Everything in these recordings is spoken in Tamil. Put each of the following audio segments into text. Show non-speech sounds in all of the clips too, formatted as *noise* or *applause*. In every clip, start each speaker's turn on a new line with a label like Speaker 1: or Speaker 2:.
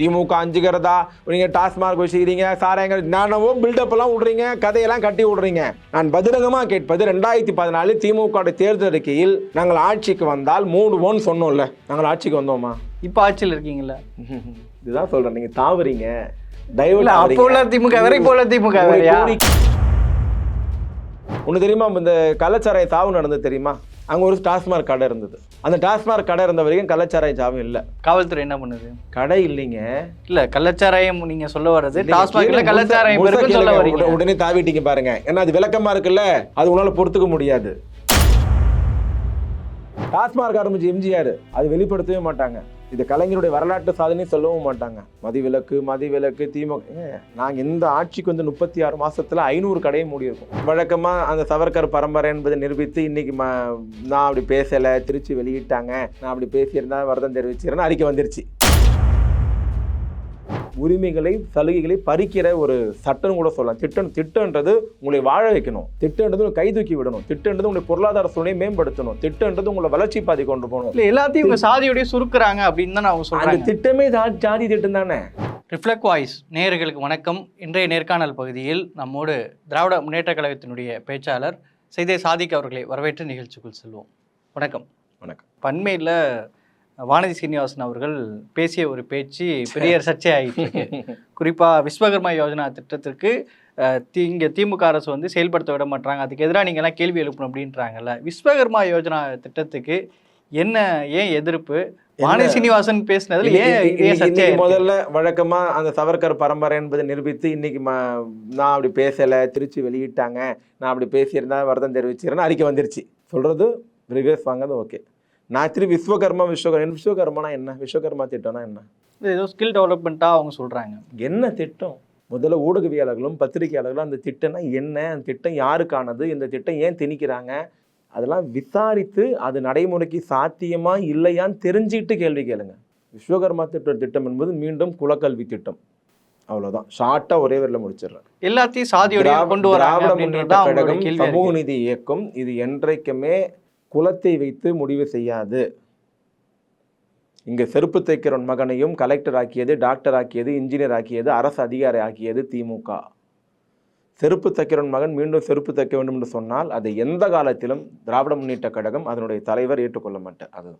Speaker 1: திமுக அஞ்சுகிறதா? நீங்கள் டாஸ்மார்க் வச்சுக்கிறீங்க சாராயங்கள் நானவோ பில்டப் எல்லாம் விடுறீங்க கதையெல்லாம் கட்டி விடுறீங்க. நான் பகிரங்கமாக கேட்பது ரெண்டாயிரத்தி பதினாலு திமுக தேர்தல் அறிக்கையில் நாங்கள் ஆட்சிக்கு வந்தால் மூடுவோன்னு சொன்னோம்ல. நாங்கள் ஆட்சிக்கு வந்தோமா?
Speaker 2: இப்போ ஆட்சியில் இருக்கீங்கல்ல. *laughs*
Speaker 1: இதுதான் சொல்றேன் நீங்க தாவறீங்க. தயவு
Speaker 2: இல்ல அப்போ உள்ள திமுக வேற இப்போ உள்ள திமுக வேறயா?
Speaker 1: ஒன்று தெரியுமா இந்த கள்ளச்சாராய சாவு நடந்தது தெரியுமா? அங்கே ஒரு டாஸ்மார்க் கடை இருந்தது. அந்த டாஸ்மார்க் கடை இருந்த வரைக்கும் கள்ளச்சாராய சாவு இல்லை.
Speaker 2: காவல்துறை என்ன பண்ணுது?
Speaker 1: கடை இல்லைங்க.
Speaker 2: இல்ல கள்ளச்சாராயம் நீங்க சொல்ல வர்றது
Speaker 1: கேளுங்க,
Speaker 2: கள்ளச்சாராயம் சொல்ல. வரீங்க
Speaker 1: உடனே- தாவிட்டீங்க பாருங்க. ஏன்னா அது விளக்கமா இருக்குல்ல அது உன்னால பொறுத்துக்க முடியாது. டாஸ்மார்க் ஆரம்பிச்சு எம்ஜிஆர் அது வெளிப்படுத்தவே மாட்டாங்க. இது கலைஞருடைய வரலாற்று சாதனை சொல்லவும் மாட்டாங்க. மதிவிலக்கு மதிவிலக்கு திமுக நாங்கள் இந்த ஆட்சிக்கு வந்து முப்பத்தி ஆறு மாசத்துல ஐநூறு கடையை மூடியிருக்கோம். வழக்கமா அந்த சவர்கர் பரம்பரை என்பதை நிரூபித்து இன்னைக்கு நான் அப்படி பேசலை திருச்சி வெளியிட்டாங்க நான் அப்படி பேசியிருந்தா வருதம் தெரிவிச்சிருந்தேன் அறிக்கை வந்துருச்சு. உரிமைகளை சலுகைகளை பறிக்கிற ஒரு சட்டம் கூட சொல்லலாம். திட்டம் திட்டம்ன்றது உங்களை வாழ வைக்கணும். திட்டம்ன்றது உங்களை கை தூக்கி விடணும். திட்டம்ன்றது உங்களுடைய பொருளாதார சூழ்நிலையை மேம்படுத்தணும். திட்டம்ன்றது உங்களை வளர்ச்சி பாதி கொண்டு போகணும்.
Speaker 2: இல்ல எல்லாத்தையும் உங்க சாதியோடய சுருக்குறாங்க அப்படின்னு தான் அவங்க
Speaker 1: அந்த
Speaker 2: சொல்றாங்க
Speaker 1: திட்டமே ஜாதி திட்டம் தானே?
Speaker 2: ரிஃப்ளெக்ட் வாய்ஸ் நேயர்களுக்கு வணக்கம். இன்றைய நேர்காணல் பகுதியில் நம்மோடு திராவிட முன்னேற்ற கழகத்தினுடைய பேச்சாளர் செய்தே சாதிக் அவர்களை வரவேற்று நிகழ்ச்சிக்குள் செல்வோம். வணக்கம்.
Speaker 1: வணக்கம்.
Speaker 2: பண்மையில் வானதி சீனிவாசன் அவர்கள் பேசிய ஒரு பேச்சு பெரிய சர்ச்சை ஆகிட்டு *laughs* குறிப்பாக விஸ்வகர்மா யோஜனா திட்டத்திற்கு தி இங்கே திமுக அரசு வந்து செயல்படுத்த விட மாட்டாங்க அதுக்கு எதிராக நீங்கள்லாம் கேள்வி எழுப்பணும் அப்படின்றாங்கல்ல. விஸ்வகர்மா யோஜனா திட்டத்துக்கு என்ன ஏன் எதிர்ப்பு? வானதி சீனிவாசன் பேசினதுல ஏன்?
Speaker 1: முதல்ல வழக்கமா அந்த சவர்கர் பரம்பரை என்பதை நிரூபித்து இன்னைக்கு ம நான் அப்படி பேசல திருச்சி வெளியிட்டாங்க நான் அப்படி பேசியிருந்தா வருத்தம் தெரிவிச்சிருந்தேன் அறிக்கை வந்துருச்சு. சொல்றது ரிவேஸ் வாங்குறது ஓகே நான் திரும்பி விஸ்வகர்மா விஸ்வகர்மா விஸ்வகர்மானா என்ன? விஸ்வகர்மா திட்டம்னா என்ன?
Speaker 2: இது ஏதோ ஸ்கில் டெவலப்மெண்ட்டாக அவங்க சொல்கிறாங்க
Speaker 1: என்ன திட்டம்? முதல்ல ஊடகவியலாளர்களும் பத்திரிகையாளர்களும் அந்த திட்டம்னா என்ன? அந்த திட்டம் யாருக்கானது? இந்த திட்டம் ஏன் திணிக்கிறாங்க? அதெல்லாம் விசாரித்து அது நடைமுறைக்கு சாத்தியமா இல்லையான்னு தெரிஞ்சுக்கிட்டு கேள்வி கேளுங்க. விஸ்வகர்மா திட்ட திட்டம் என்பது மீண்டும் குலக்கல்வி திட்டம். அவ்வளவுதான். ஷார்ட்டா ஒரே வரியில் முடிச்சிடுறேன்.
Speaker 2: எல்லாத்தையும் சாதியோட கொண்டு கேள்வி.
Speaker 1: சமூக நீதி இயக்கம் இது என்றைக்குமே குலத்தை வைத்து முடிவு செய்யாது. இங்க செருப்பு தைக்கிறவன் மகனையும் கலெக்டர் ஆக்கியது டாக்டர் ஆக்கியது இன்ஜினியர் ஆக்கியது அரசு அதிகாரி ஆக்கியது திமுக. செருப்பு தைக்கிறவன் மகன் மீண்டும் செருப்பு தைக்க வேண்டும் என்று சொன்னால் அதை எந்த காலத்திலும் திராவிட முன்னேற்ற கழகம் அதனுடைய தலைவர் ஏற்றுக்கொள்ள மாட்டார் அது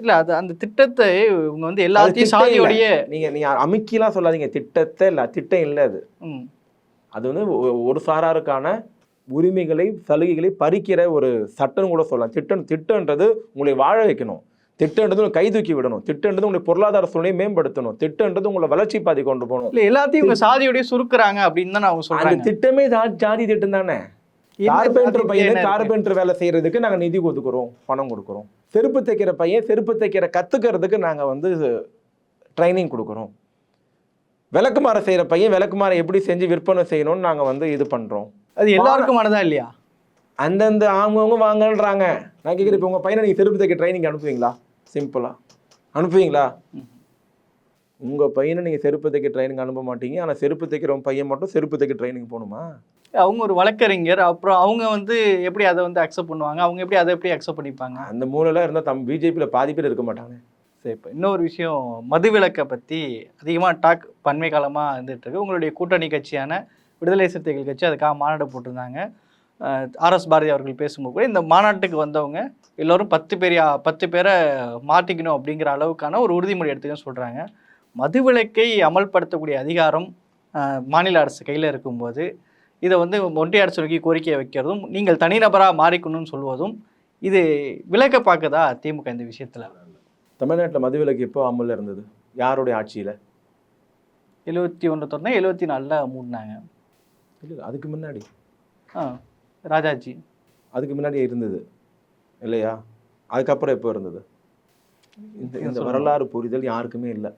Speaker 2: இல்ல அது அந்த திட்டத்தை இவங்க வந்து எல்லாத்தையும். சாதியோடைய
Speaker 1: நீங்க நீங்க அமுக்கிலாம் சொல்லாதீங்க. திட்டத்தை இல்ல திட்டம் இல்லை அது. அது வந்து ஒரு சாராருக்கான உரிமைகளை சலுகைகளை பறிக்கிற ஒரு சட்டம் கூட சொல்லலாம். திட்டம் திட்டம்ன்றது உங்களை வாழ வைக்கணும். திட்டம்ன்றது உங்களை கை தூக்கி விடணும். திட்டம்ன்றது உங்களுடைய பொருளாதார சூழ்நிலையை மேம்படுத்தணும். திட்டம்ன்றது உங்களை வளர்ச்சி பாதி கொண்டு போகணும்.
Speaker 2: இல்ல எல்லாத்தையும் உங்க சாதியோடய சுருக்குறாங்க அப்படின்னு தான் அவங்க
Speaker 1: அந்த
Speaker 2: சொல்றாங்க
Speaker 1: திட்டமே ஜாதி திட்டம் தானே? கார்பெண்டர் பையன்? கார்பெண்டர் வேலை செய்யறதுக்கு நாங்க நிதி ஒதுக்குறோம் பணம் கொடுக்குறோம். செருப்பு தைக்கிற பையன் செருப்பு தைக்கிற கத்துக்கிறதுக்கு நாங்க வந்து ட்ரைனிங் கொடுக்குறோம். விளக்குமாரை செய்யற பையன் விளக்குமாரை எப்படி செஞ்சு விற்பனை செய்யணும்னு நாங்க வந்து இது பண்றோம்.
Speaker 2: அது எல்லாருக்குமானதா இல்லையா?
Speaker 1: அந்தந்த அவங்கவுங்க வாங்கன்றாங்க நான் கேட்குறேன் இப்போ உங்கள் பையனை நீங்கள் செருப்பு தைக்க ட்ரைனிங் அனுப்புவீங்களா? சிம்பிளா அனுப்புவீங்களா? உங்கள் பையனை நீங்கள் செருப்பு தைக்க ட்ரைனிங் அனுப்ப மாட்டீங்க. ஆனால் செருப்பு தைக்கிறவன் பையன் மட்டும் செருப்பு தைக்க ட்ரைனிங் போகணுமா?
Speaker 2: அவங்க ஒரு வழக்கறிஞர். அப்புறம் அவங்க வந்து எப்படி அதை வந்து அக்செப்ட் பண்ணுவாங்க? அவங்க எப்படி அதை எப்படி அக்செப்ட் பண்ணிப்பாங்க?
Speaker 1: அந்த மூலையில் இருந்தால் தம் பிஜேபியில் பாதி பேர் இருக்க மாட்டாங்க.
Speaker 2: சரி இப்போ இன்னொரு விஷயம். மதுவிலக்கை பற்றி அதிகமாக டாக் பன்மை காலமாக இருந்துட்டு இருக்கு. உங்களுடைய கூட்டணி கட்சியான விடுதலை சிறுத்தைகள் கட்சி அதுக்காக மாநாடு போட்டிருந்தாங்க. ஆர்எஸ் பாரதி அவர்கள் பேசும்போது கூட இந்த மாநாட்டுக்கு வந்தவங்க எல்லோரும் பத்து பேர் பத்து பேரை மாற்றிக்கணும் அப்படிங்கிற அளவுக்கான ஒரு உறுதிமொழி எடுத்துக்கன்னு சொல்கிறாங்க மதுவிலக்கை அமல்படுத்தக்கூடிய அதிகாரம் மாநில அரசு கையில் இருக்கும்போது இதை வந்து ஒன்றிய அரசு நோக்கி கோரிக்கையை வைக்கிறதும் நீங்கள் தனிநபராக மாறிக்கணும்னு சொல்வதும் இது விலக்க பார்க்குதா திமுக இந்த விஷயத்தில்?
Speaker 1: தமிழ்நாட்டில் மதுவிலக்கு எப்போ அமலில் இருந்தது? யாருடைய ஆட்சியில்?
Speaker 2: எழுபத்தி ஒன்று திறந்தா எழுபத்தி நாலில் மூடினாங்க.
Speaker 1: இல்லை அதுக்கு முன்னாடி.
Speaker 2: ஆ ராஜாஜி.
Speaker 1: அதுக்கு முன்னாடி இருந்தது இல்லையா? அதுக்கப்புறம் எப்போ இருந்தது? இந்த இந்த. வரலாறு புரிதல் யாருக்குமே இல்லை.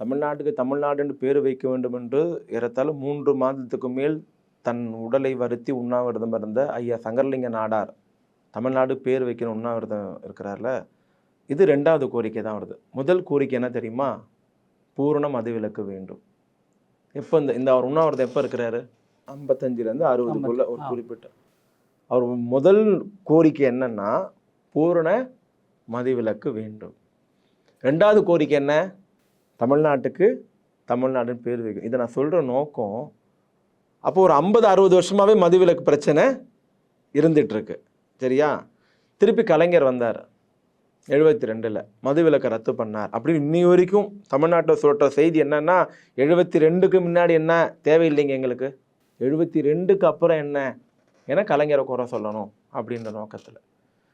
Speaker 1: தமிழ்நாட்டுக்கு தமிழ்நாடுன்னு பேர் வைக்க வேண்டும் என்று ஏறத்தாழ மூன்று மாதத்துக்கு மேல் தன் உடலை வருத்தி உண்ணாவிரதம் இருந்த ஐயா சங்கரலிங்க நாடார் தமிழ்நாடு பேர் வைக்கணும் உண்ணாவிரதம் இருக்கிறார்ல? இது ரெண்டாவது கோரிக்கை தான் வருது. முதல் கோரிக்கை என்ன தெரியுமா? பூரண மதுவிலக்கு வேண்டும். எப்போ இந்த இந்த அவர் உண்ணாவிரதம் எப்போ இருக்கிறாரு? ஐம்பத்தஞ்சிலேருந்து அறுபதுக்குள்ள ஒரு. குறிப்பிட்ட. அவர் முதல் கோரிக்கை என்னன்னா பூரண மதுவிலக்கு வேண்டும். ரெண்டாவது கோரிக்கை என்ன? தமிழ்நாட்டுக்கு தமிழ்நாடுன்னு பேர் வைக்கும். இதை நான் சொல்கிற நோக்கம் அப்போ ஒரு ஐம்பது அறுபது வருஷமாகவே மதுவிலக்கு பிரச்சனை இருந்துட்டு இருக்கு. சரியா? திருப்பி கலைஞர் வந்தார். எழுபத்தி ரெண்டில் மதுவிலக்கை ரத்து பண்ணார். அப்படின்னு இன்னி வரைக்கும் தமிழ்நாட்டை சொல்கிற செய்தி என்னென்னா எழுபத்தி ரெண்டுக்கு முன்னாடி என்ன தேவையில்லைங்க எங்களுக்கு? எழுபத்தி ரெண்டுக்கு அப்புறம் என்ன? ஏன்னா கலைஞரை குறை சொல்லணும் அப்படின்ற நோக்கத்தில்.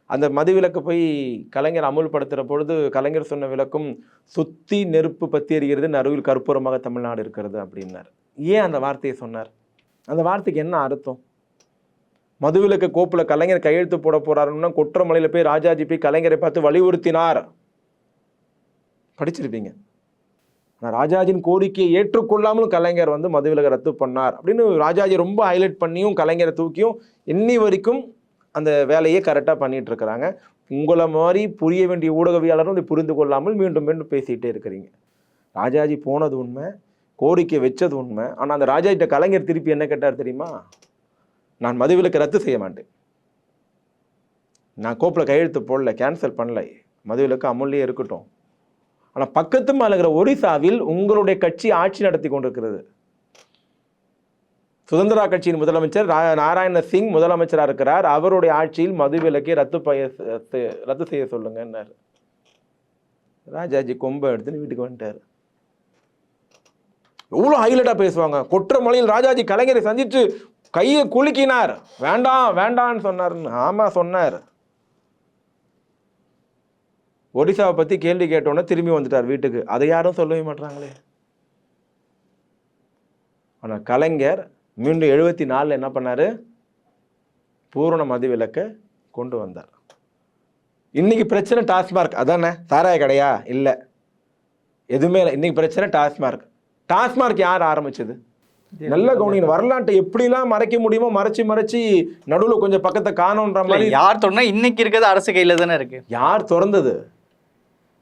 Speaker 1: அந்த மதுவிலக்கு போய் கலைஞர் அமுல்படுத்துகிற பொழுது கலைஞர் சொன்ன விளக்கும் சுத்தி நெருப்பு பற்றி எரிகிறது நடுவில் கற்பூரமாக தமிழ்நாடு இருக்கிறது அப்படின்னார். ஏன் அந்த வார்த்தையை சொன்னார்? அந்த வார்த்தைக்கு என்ன அர்த்தம்? மதுவிலக்கு கோப்பில் கலைஞர் கையெழுத்து போட போறாருன்னா கொற்றமலையில் போய் ராஜாஜி போய் கலைஞரை பார்த்து வலியுறுத்தினார். படிச்சிருப்பீங்க. ஆனால் ராஜாஜின் கோரிக்கையை ஏற்றுக்கொள்ளாமலும் கலைஞர் வந்து மதுவிலகை ரத்து பண்ணார். அப்படின்னு ராஜாஜி ரொம்ப ஹைலைட் பண்ணியும் கலைஞரை தூக்கியும் இன்னி வரைக்கும் அந்த வேலையை கரெக்டாக பண்ணிட்டு இருக்கிறாங்க. உங்களை மாதிரி புரிய வேண்டிய ஊடகவியாளரும் இதை புரிந்து கொள்ளாமல் மீண்டும் மீண்டும் பேசிகிட்டே இருக்கிறீங்க. ராஜாஜி போனது உண்மை கோரிக்கை வச்சது உண்மை. ஆனால் அந்த ராஜாஜிட்ட கலைஞர் திருப்பி என்ன கேட்டார் தெரியுமா? நான் மதுவிலக்கு ரத்து செய்ய மாட்டேன். நான் கோப்பில் கையெழுத்து போடல கேன்சல் பண்ணல. மதுவிலக்கு அமுல்லையே இருக்கட்டும். ஆனால் பக்கத்து மாநகர ஒரிசாவில் உங்களுடைய கட்சி ஆட்சி நடத்தி கொண்டிருக்கிறது. சுதந்திரா கட்சியின் முதலமைச்சர் ரா- நாராயண சிங் முதலமைச்சராக இருக்கிறார். அவருடைய ஆட்சியில் மதுவிலக்கை ரத்து பய ரத்து செய்ய சொல்லுங்கன்னார். ராஜாஜி கொம்பை எடுத்துன்னு வீட்டுக்கு வந்துட்டார். எவ்வளோ ஹைலைட்டாக பேசுவாங்க. கொற்றமலையில் ராஜாஜி கலைஞரை சந்தித்து கையை குலுக்கினார். வேண்டாம் வேண்டான்னு சொன்னார்னு. ஆமாம் சொன்னார். ஒடிசாவை பற்றி கேள்வி கேட்டோன்னே திரும்பி வந்துட்டார் வீட்டுக்கு. அதை யாரும் சொல்லவே மாட்டாங்களே ஆனால் கலைஞர் மீண்டும் எழுபத்தி நாலில் என்ன பண்ணார்? பூரண மதுவிலக்கை கொண்டு வந்தார். இன்னைக்கு பிரச்சனை டாஸ்மார்க். அதானே? சாராய கடையா? இல்லை. எதுவுமே இல்லை. இன்னைக்கு பிரச்சனை டாஸ்மார்க். டாஸ்மார்க் யார் ஆரம்பிச்சது? நல்ல கவனிங்க வரலாற்றை எப்படிலாம் மறைக்க முடியுமோ மறைச்சு மறைச்சு நடுவில் கொஞ்சம் பக்கத்தை காணுன்ற மாதிரி
Speaker 2: யார் சொன்னா இன்னைக்கு இருக்கிறது அரசு கையில தானே இருக்கு.
Speaker 1: யார் திறந்தது?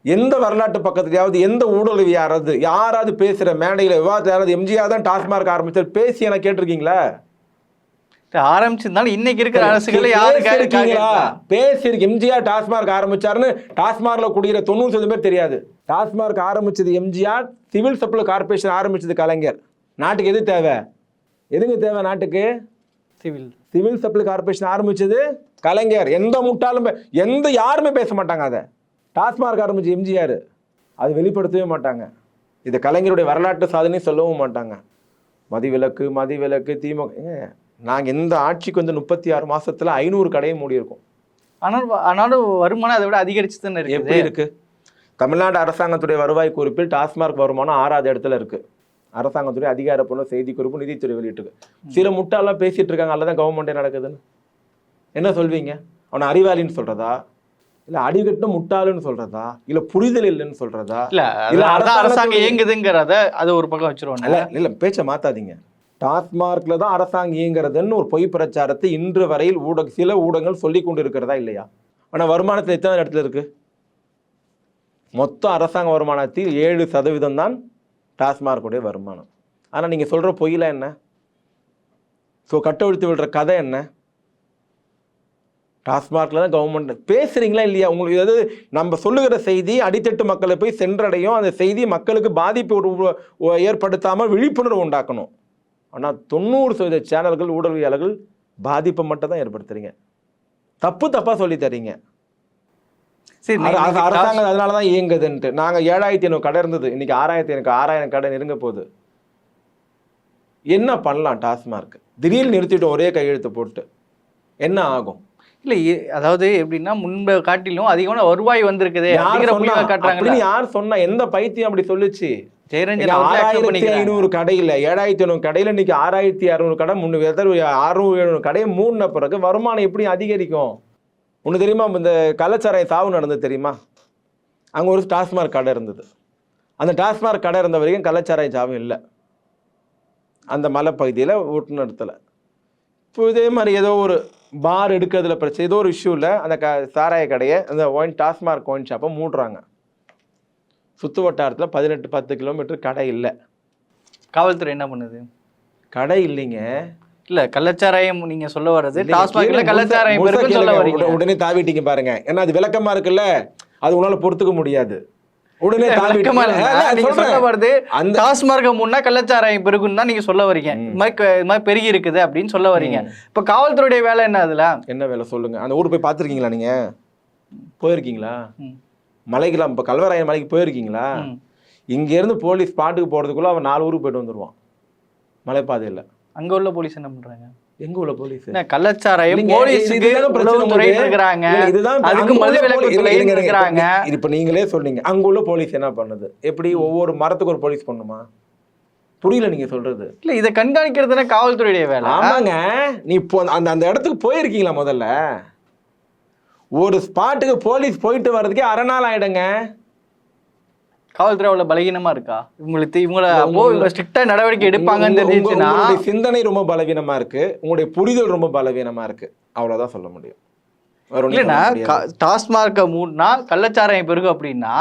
Speaker 1: எந்த வரலாற்று பக்கத்துலயாவது எந்த ஊடகம் யாராவது யாராவது பேசுற மேடையில விவாதத்தில் யாராவது எம்ஜிஆர் தான் டாஸ்மார்க் ஆரம்பிச்சார். பேசி என கேட்டிருக்கீங்களா?
Speaker 2: ஆரம்பிச்சிருந்தாலும் இன்னைக்கு இருக்கிற அரசுகளை யாரு
Speaker 1: பேசியிருக்கீங்களா? பேசியிருக்கு எம்ஜிஆர் டாஸ்மார்க் ஆரம்பிச்சாருன்னு டாஸ்மார்க்ல குடிக்கிற தொண்ணூறு சதவீதம் பேர் தெரியாது. டாஸ்மார்க் ஆரம்பிச்சது எம்ஜிஆர் சிவில் சப்ளை கார்பரேஷன் ஆரம்பிச்சது கலைஞர். நாட்டுக்கு எது தேவை? எதுங்க தேவை நாட்டுக்கு?
Speaker 2: சிவில்
Speaker 1: சிவில் சப்ளை கார்பரேஷன் ஆரம்பிச்சது கலைஞர். எந்த முட்டாளும் எந்த யாருமே பேச மாட்டாங்க அதை. டாஸ்மார்க் ஆரம்பிச்சு எம்ஜிஆர் அது வெளிப்படுத்தவே மாட்டாங்க. இது கலைஞருடைய வரலாற்று சாதனை சொல்லவும் மாட்டாங்க. மதிவிலக்கு மதிவிலக்கு திமுக. ஏங்க, நாங்க இந்த ஆட்சிக்கு வந்து முப்பத்தி ஆறு மாசத்துல ஐநூறு கடையை மூடி இருக்கோம்
Speaker 2: ஆனாலும் வருமானம் அதை விட அதிகரிச்சு தானே இருக்குது.
Speaker 1: எப்படி இருக்கு? தமிழ்நாடு அரசாங்கத்துடைய வருவாய் குறிப்பில் டாஸ்மார்க் வருமானம் ஆறாவது இடத்துல இருக்கு. அரசாங்கத்துடைய அதிகாரப்பூர்வ செய்தி குறிப்பு நிதித்துறை வெளியிட்டிருக்கு. சில முட்டாள்லாம் பேசிட்டு இருக்காங்க அல்லதான் கவர்மெண்டே நடக்குதுன்னு. என்ன சொல்வீங்க? அவனை அறிவாளின்னு சொல்றதா? இல்ல அடிகட்டும் முட்டாளுன்னு சொல்றதா? இல்ல புரிதல் இல்லைன்னு சொல்றதா?
Speaker 2: இல்ல
Speaker 1: இல்ல,
Speaker 2: அரசாங்கம் இயங்குதுங்கிறத அது ஒரு பக்கம் வச்சிருவோம்.
Speaker 1: இல்ல இல்ல பேச்சை மாத்தாதீங்க. டாஸ்மார்க்ல தான் அரசாங்கம் இயங்குறதுன்னு ஒரு பொய் பிரச்சாரத்தை இன்று வரையில் ஊடக சில ஊடகங்கள் சொல்லி கொண்டு இருக்கிறதா இல்லையா? ஆனா வருமானத்தில் எத்தனை இடத்துல இருக்கு? மொத்த அரசாங்க வருமானத்தில் ஏழு சதவீதம் தான் டாஸ்மார்க்குடைய வருமானம். ஆனால் நீங்கள் சொல்கிற பொயில என்ன? ஸோ கட்டவிழ்த்து விடுற கதை என்ன? டாஸ்மார்க்கில் தான் கவர்மெண்ட் பேசுகிறீங்களா இல்லையா? உங்களுக்கு அதாவது நம்ம சொல்லுகிற செய்தி அடித்தட்டு மக்களை போய் சென்றடையும். அந்த செய்தி மக்களுக்கு பாதிப்பு ஏற்படுத்தாமல் விழிப்புணர்வு உண்டாக்கணும். ஆனால் தொண்ணூறு சதவீத சேனல்கள் ஊடகவியாளர்கள் பாதிப்பை மட்டும் தான் ஏற்படுத்துறீங்க. தப்பு தப்பாக சொல்லி தரீங்க
Speaker 2: சரி
Speaker 1: அரசாங்கம் அதனால தான் இயங்குதுன்ட்டு நாங்க ஏழாயிரத்தி ஐநூறு கடை இருந்தது. இன்னைக்கு ஆறாயிரத்தி எனக்கு ஆறாயிரம் கடை நெருங்க போகுது. என்ன பண்ணலாம் டாஸ்மார்க்? திடீர்னு நிறுத்திட்டோம் ஒரே கையெழுத்து போட்டு. என்ன ஆகும்?
Speaker 2: இல்ல அதாவது எப்படின்னா முன்பை காட்டிலும் அதிகமான வருவாய் வந்திருக்குதே
Speaker 1: அப்படின்னு யார் சொன்னா? எந்த பைத்தியம் அப்படி சொல்லுச்சு? ஆறாயிரத்தி. ஐநூறு கடையில் ஏழாயிரத்தி ஐநூறு கடையில் இன்னைக்கு ஆறாயிரத்தி அறுநூறு கடை முன்னு அறுநூறு எழுநூறு கடையை மூடின பிறகு வருமானம் எப்படி அதிகரிக்கும்? ஒன்று தெரியுமா இந்த கள்ளச்சாராய சாவு நடந்தது தெரியுமா? அங்கே ஒரு டாஸ்மார்க் கடை இருந்தது. அந்த டாஸ்மார்க் கடை இருந்த வரைக்கும் கள்ளச்சாராய சாவும் இல்லை. அந்த மலைப்பகுதியில் ஓட்டுநடத்தில் இப்போ இதே மாதிரி ஏதோ ஒரு பார் எடுக்கிறதுல பிரச்சனை ஏதோ ஒரு இஷ்யூவில் அந்த க சாராய கடையை அந்த ஒயின் டாஸ்மார்க் ஒயின் ஷாப்பை மூடுறாங்க. சுற்று வட்டாரத்தில் பதினெட்டு பத்து கிலோமீட்டர் கடை இல்லை.
Speaker 2: காவல்துறை என்ன பண்ணுது?
Speaker 1: கடை இல்லைங்க.
Speaker 2: இல்ல கள்ளச்சாராயம் நீங்க சொல்ல வர்றது டாஸ்மாக்ல கள்ளச்சாராயம் இருக்குன்னு சொல்ல. வரீங்க
Speaker 1: உடனே- தாவிட்டீங்க பாருங்க. ஏன்னா அது விளக்கமா இருக்குல்ல அது உங்களால பொறுத்துக்க முடியாது. உடனே
Speaker 2: வருது
Speaker 1: அந்த
Speaker 2: டாஸ்மார்க்க முன்னா கள்ளச்சாராயம் பெருகுன்னு தான் நீங்க சொல்ல வரீங்க. இது மாதிரி பெருகி இருக்குது அப்படின்னு சொல்ல வரீங்க. இப்ப காவல்துறையுடைய வேலை என்ன அதுல?
Speaker 1: என்ன வேலை சொல்லுங்க. அந்த ஊர் போய் பார்த்துருக்கீங்களா நீங்க? போயிருக்கீங்களா. மலைக்கெல்லாம் இப்போ கல்வராயன் மலைக்கு போயிருக்கீங்களா?
Speaker 2: ம்.
Speaker 1: இங்க இருந்து போலீஸ் ஸ்பாட்டுக்கு போறதுக்குள்ள அவன் நாலு ஊருக்கு போயிட்டு வந்துருவான். மலைப்பாதையில்.
Speaker 2: அங்க உள்ள போலீஸ் என்ன பண்றாங்க?
Speaker 1: எங்க உள்ள போலீஸ்?
Speaker 2: கள்ளச்சாராயம்
Speaker 1: இப்ப நீங்களே சொன்னீங்க அங்க உள்ள போலீஸ் என்ன பண்ணுது? எப்படி ஒவ்வொரு மரத்துக்கு ஒரு போலீஸ் பண்ணுமா? புரியல நீங்க சொல்றது.
Speaker 2: இல்ல இதை கண்காணிக்கிறது தானே காவல்துறையுடைய வேலை.
Speaker 1: ஆமாங்க. நீ இப்போ அந்த அந்த இடத்துக்கு போயிருக்கீங்களா முதல்ல? ஒரு ஸ்பாட்டுக்கு போலீஸ் போயிட்டு வர்றதுக்கே அரை நாள் ஆயிடுங்க.
Speaker 2: காவல்துறை அவ்வளவு பலகீனமா இருக்கா? இவங்களுக்கு இவங்கள
Speaker 1: உங்க-
Speaker 2: ஸ்ட்ரிக்டா நடவடிக்கை எடுப்பாங்கன்னு
Speaker 1: உங்களுடைய சிந்தனை ரொம்ப பலவீனமா இருக்கு. உங்களுடைய புரிதல் ரொம்ப பலவீனமா இருக்கு. அவ்வளவுதான் சொல்ல முடியும்.
Speaker 2: இல்லைன்னா டாஸ்மார்க்கை மூடினா கள்ளச்சாராயம் பெருகும் அப்படின்னா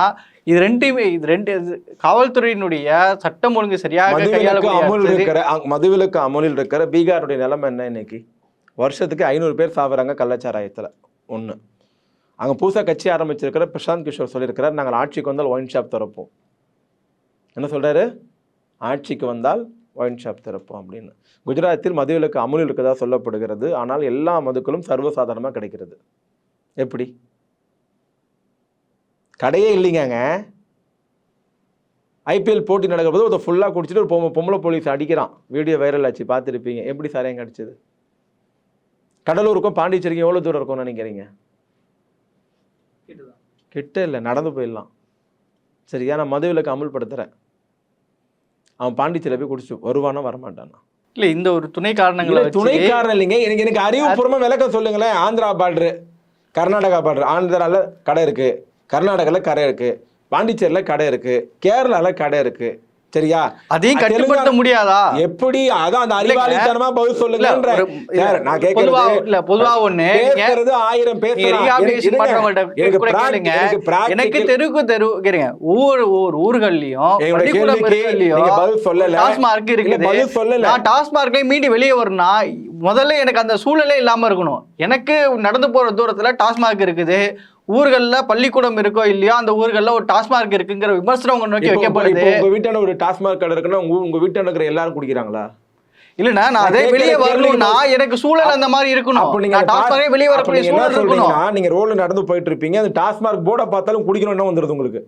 Speaker 2: இது ரெண்டுமே இது ரெண்டு காவல்துறையினுடைய சட்டம் ஒழுங்கு சரியாக
Speaker 1: அமுல் இருக்கிற மதுவிலக்கு அமுலில் இருக்கிற பீகாருடைய நிலைமை என்ன இன்னைக்கு? வருஷத்துக்கு ஐநூறு பேர் சாப்பிட்றாங்க கள்ளச்சாராயத்துல. ஒண்ணு. அங்கே புதுசாக கட்சி ஆரம்பிச்சிருக்கிற பிரசாந்த் கிஷோர் சொல்லியிருக்கிறார் நாங்கள் ஆட்சிக்கு வந்தால் ஒயின் ஷாப் திறப்போம். என்ன சொல்கிறாரு ஆட்சிக்கு வந்தால் ஒயின் ஷாப் திறப்போம் அப்படின்னு. குஜராத்தில் மதுவிலக்கு அமுல் இருக்கதா சொல்லப்படுகிறது. ஆனால் எல்லா மதுக்களும் சர்வசாதாரணமாக கிடைக்கிறது. எப்படி? கடையே இல்லைங்க ஐபிஎல் போட்டி நடக்கும்போது ஒருத்தர் ஃபுல்லாக குடிச்சிட்டு ஒரு பொம்மை பொம்பளை போலீஸ் அடிக்கிறான். வீடியோ வைரல் ஆச்சு பார்த்துருப்பீங்க. எப்படி சாராயம் கிடச்சிது? கடலூருக்கும் பாண்டிச்சேரிக்கும் எவ்வளோ தூரம் இருக்கும்னு நினைக்கிறீங்க? கிட்ட இல்லை நடந்து போயிடலாம். சரியா நான் மதுவிலக்கு அமுல்படுத்துகிறேன் அவன் பாண்டிச்சேரியில் போய் குடிச்சு வருவானா வரமாட்டானா?
Speaker 2: இல்ல இந்த ஒரு துணை காரணங்களை
Speaker 1: துணை காரணம் இல்லைங்க. எனக்கு எனக்கு அறிவுபூர்வமா விளக்கம் சொல்லுங்களேன். Andhra border Karnataka border. ஆந்திரால கடை இருக்கு கர்நாடகால கடை இருக்கு பாண்டிச்சேரியில கடை இருக்கு கேரளால கடை இருக்கு. சரியா
Speaker 2: அதையும் கட்டுப்படுத்த முடியாதா?
Speaker 1: எப்படி அதான் அந்த. அறிவாளித்தனமா பதில் சார், நான் கேட்கறது
Speaker 2: இல்ல பொதுவா ஒண்ணு.
Speaker 1: பேசுறது ஆயிரம் பேசலாம் எனக்கு
Speaker 2: தெருக்கு தெரு கேளுங்க. ஒவ்வொரு ஒவ்வொரு ஊர்கள்லயும்
Speaker 1: பதில் சொல்லல.
Speaker 2: டாஸ்மார்க் இருக்குது.
Speaker 1: பதில் சொல்லல.
Speaker 2: நான் டாஸ்மார்க்ல மீண்டு வெளியே வரணும்னா முதல்ல எனக்கு அந்த சூழலே இல்லாம இருக்கணும். எனக்கு நடந்து போற தூரத்துல டாஸ்மார்க் இருக்குது. ஊர்கள்ல பள்ளிக்கூடம் இருக்கோ இல்லையோ அந்த ஊர்கள்ல ஒரு டாஸ்மார்க் இருக்குங்கிற விமர்சனம் உங்க நோக்கி வைக்கப்படுது.
Speaker 1: உங்க வீட்டான ஒரு டாஸ்மாக் கடை இருக்குன்னா உங்க உங்க வீட்டான இருக்கிற எல்லாரும் குடிக்கிறாங்களா?
Speaker 2: இல்லன்னா நான் அதே வெளியே வரணும்னா எனக்கு சூழல் அந்த மாதிரி இருக்கணும்.
Speaker 1: அப்ப நீங்க
Speaker 2: டாஸ்மார்க்கே வெளியே வரக்கூடிய சூழல் இருக்கணும்.
Speaker 1: நீங்க ரோட்ல நடந்து போயிட்டு இருப்பீங்க அந்த டாஸ்மார்க் போர்டை பார்த்தாலும் குடிக்கணும் என்ன வந்துருது உங்களுக்கு.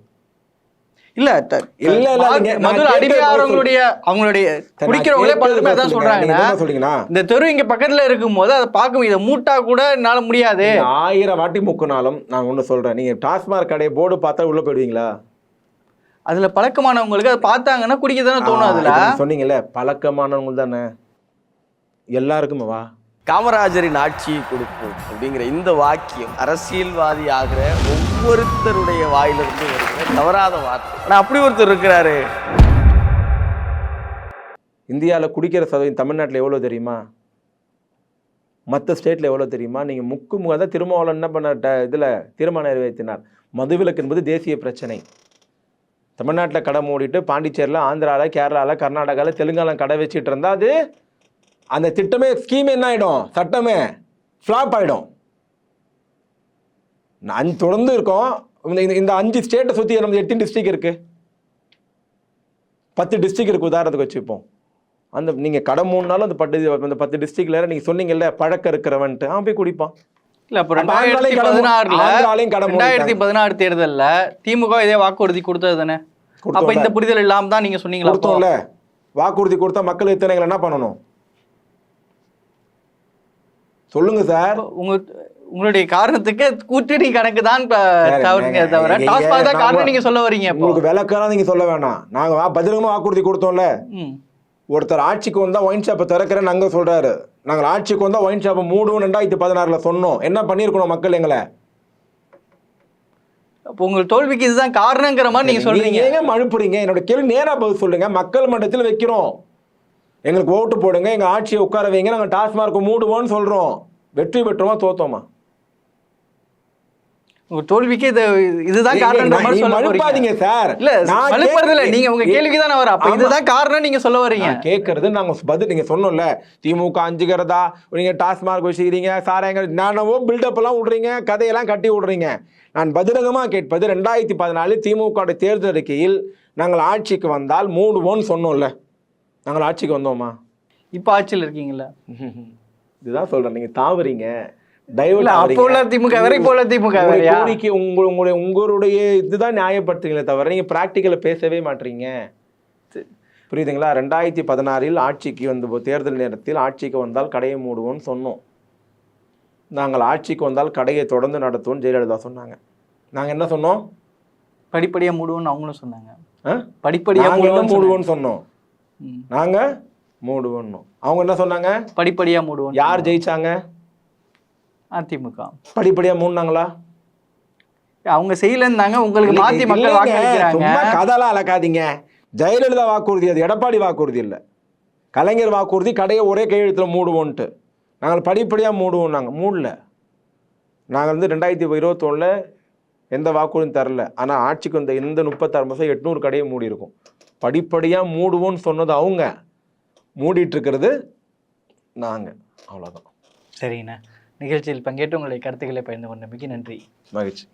Speaker 2: இல்ல
Speaker 1: இல்ல, இல்ல,
Speaker 2: மதுரை அடிமையாளர்களுடைய அவங்களுடைய குடிக்கிறவங்களே
Speaker 1: கேட்கறது
Speaker 2: பக்கத்துல தான். சொல்றாங்கன்னா இந்த தெரு இங்க பக்கத்துல இருக்கும்போது அதை பார்க்கும் இதை மூட்டா கூட என்னால முடியாது.
Speaker 1: ஆயிரம் வாட்டி முக்கினாலும் நான் ஒண்ணு சொல்றேன். நீங்க டாஸ்மார்க் கடையை போர்டு பார்த்தா உள்ள போயிடுவீங்களா?
Speaker 2: அதுல பழக்கமானவங்களுக்கு அதை பார்த்தாங்கன்னா குடிக்க தானே தோணும் அதுல.
Speaker 1: சொன்னீங்கல்ல பழக்கமானவங்க தானே எல்லாருக்குமே வா.
Speaker 3: காமராஜரின் ஆட்சியை கொடுப்போம் அப்படிங்கிற இந்த வாக்கியம் அரசியல்வாதி ஆகிற ஒவ்வொருத்தருடைய வாயிலிருந்து வருகிற தவறாத வார்த்தை. ஆனால் அப்படி ஒருத்தர் இருக்கிறாரு.
Speaker 1: இந்தியாவில் குடிக்கிற சதவீதம் தமிழ்நாட்டில் எவ்வளோ தெரியுமா? மற்ற ஸ்டேட்டில் எவ்வளோ தெரியுமா? நீங்கள் முக்கு முக தான் திருமாவளவன் என்ன பண்ண இதில் தீர்மானம் நிறைவேற்றினார். மதுவிலக்கு என்பது தேசிய பிரச்சனை. தமிழ்நாட்டில் கடை மூடிட்டு பாண்டிச்சேரியில் ஆந்திராவில் கேரளாவில் கர்நாடகாவில் தெலுங்கானா கடை வச்சுட்டு இருந்தால் அது அந்த திட்டமே ஸ்கீம் என்ன ஆகிடும் சட்டமே ஃப்ளாப் ஆகிடும் அஞ்சு தொடர்ந்து இருக்கோம். இந்த- இந்த- அஞ்சு ஸ்டேட்டை சுற்றி நம்ம எட்டு டிஸ்ட்ரிக்ட் இருக்குது பத்து டிஸ்ட்ரிக்ட் இருக்கு. உதாரணத்துக்கு வச்சுப்போம். அந்த நீங்கள் கடை மூணு நாளும் அந்த பத்து அந்த பத்து டிஸ்ட்ரிக்ட்ல நீங்கள் சொன்னீங்கல்ல பழக்கம் இருக்கிறவன்ட்டு அவன் போய் குடிப்பான்.
Speaker 2: இல்ல அப்ப
Speaker 1: அப்ப
Speaker 2: ரெண்டாயிரத்தி பதினாறுல ரெண்டாயிரத்தி. பதினாறு தேர்தல்ல திமுக இதே வாக்குறுதி கொடுத்தது தானே? அப்ப. இந்த புரிதல் இல்லாம தான் நீங்க சொன்னீங்களா
Speaker 1: வாக்குறுதி கொடுத்தா மக்கள் எத்தனைகள் என்ன பண்ணணும்? சொல்லுங்க சார்.
Speaker 2: உங்க உங்களுடைய காரணத்துக்கு கூட்டணி கணக்கு தான் தவறுங்க தவிர டாஸ்மாக் தான் காரணம் நீங்க சொல்ல வரீங்க
Speaker 1: உங்களுக்கு விளக்கெல்லாம் நீங்க சொல்ல வேணாம். நாங்க வா பத்திரமா வாக்குறுதி கொடுத்தோம்ல. ஒருத்தர் ஆட்சிக்கு வந்தா ஒயின் ஷாப்பை திறக்கிறேன்னு அங்க சொல்றாரு. நாங்கள் ஆட்சிக்கு வந்தா ஒயின் ஷாப்பை மூடுவோம் ரெண்டாயிரத்தி பதினாறுல சொன்னோம். என்ன பண்ணியிருக்கணும் மக்கள் எங்களை?
Speaker 2: அப்போ உங்க தோல்விக்கு இதுதான் காரணங்கிற மாதிரி நீங்க சொல்றீங்க.
Speaker 1: ஏங்க மழுப்புறீங்க? என்னோட கேள்வி நேரா பதில் சொல்லுங்க. மக்கள் மன்றத்தில் வைக்கிறோம். எங்களுக்கு ஓட்டு போடுங்க எங்க ஆட்சியை உட்கார வைங்க நாங்க டாஸ்மார்க் மூடுவோம்னு சொல்றோம். வெற்றி பெற்றோமா தோத்தோமா?
Speaker 2: உங்க தோல்விக்கு இது இதுதான் காரணம்
Speaker 1: சார்.
Speaker 2: இல்ல
Speaker 1: நான்
Speaker 2: மறுப்பறது இல்ல நீங்க உங்க கேள்விக்கு தான் வர அப்ப. இதுதான் காரணம் நீங்க சொல்ல வர்றீங்க
Speaker 1: நான் கேட்கறது நாங்க பதில் நீங்க சொன்னோம்ல. திமுக அஞ்சுகிறதா? நீங்க டாஸ்மார்க் வச்சுக்கிறீங்க சாராயங்க நானவோ பில்டப் எல்லாம் விடுறீங்க கதையெல்லாம் கட்டி விடுறீங்க. நான் பதிலகமா கேட்பது ரெண்டாயிரத்தி பதினாலு திமுக தேர்தல் அறிக்கையில் நாங்கள் ஆட்சிக்கு வந்தால் மூடுவோம்னு சொன்னோம்ல. நாங்கள் ஆட்சிக்கு வந்தோமா?
Speaker 2: இப்ப ஆட்சியில் இருக்கீங்கல்ல?
Speaker 1: இதுதான் சொல்றேன். நீங்க தாவறீங்க.
Speaker 2: திமுக வேற இப்போ திமுக
Speaker 1: கோரிக்கை உங்களுடைய உங்களுடைய இதுதான் நியாயப்படுத்துறீங்களே தவிர நீங்க பிராக்டிக்கலை பேசவே மாட்டீங்க. புரியுதுங்களா? ரெண்டாயிரத்தி பதினாறில் ஆட்சிக்கு வந்து தேர்தல் நேரத்தில் ஆட்சிக்கு வந்தால் கடையை மூடுவோம்னு சொன்னோம். நாங்கள் ஆட்சிக்கு வந்தால் கடையை தொடர்ந்து நடத்துவோம்னு ஜெயலலிதா சொன்னாங்க. நாங்கள் என்ன சொன்னோம்?
Speaker 2: படிப்படியா மூடுவோம்னு அவங்களும் சொன்னாங்க? படிப்படியா
Speaker 1: நாங்க
Speaker 2: மூடுவோம்னு
Speaker 1: சொன்னோம். நாங்கள் மூடுவோம்னோம் அவங்க என்ன சொன்னாங்க?
Speaker 2: படிப்படியா மூடுவோம்
Speaker 1: யார் ஜெயிச்சாங்க?
Speaker 2: அதிமுக.
Speaker 1: படிப்படியா மூடினாங்களா?
Speaker 2: அவங்க செய்யலன்னாங்க உங்களுக்கு மாத்தி மக்கள் வாக்களிக்கிறாங்க.
Speaker 1: கதெல்லாம் அளக்காதீங்க ஜெயலலிதா வாக்குறுதி அது எடப்பாடி வாக்குறுதி இல்லை. கலைஞர் வாக்குறுதி கடையை ஒரே கையெழுத்தில் மூடுவோன்ட்டு. நாங்கள் படிப்படியாக மூடுவோம் நாங்கள் மூடல. நாங்கள் வந்து ரெண்டாயிரத்தி இருபத்தொன்னில் எந்த வாக்குறுதியும் தரல. ஆனால் ஆட்சிக்கு வந்த இந்த முப்பத்தாறு மாதம் எட்நூறு கடையை மூடி இருக்கும் படிப்படியாக மூடுவோன்னு சொன்னது அவங்க. மூடிட்டு இருக்கிறது நாங்கள் அவ்வளோதான்
Speaker 2: சரிங்கண்ணா. நிகழ்ச்சியில் பங்கேற்று உங்களுடைய கருத்துக்களை பகிர்ந்து கொண்டமைக்கு நன்றி.
Speaker 1: மகிழ்ச்சி.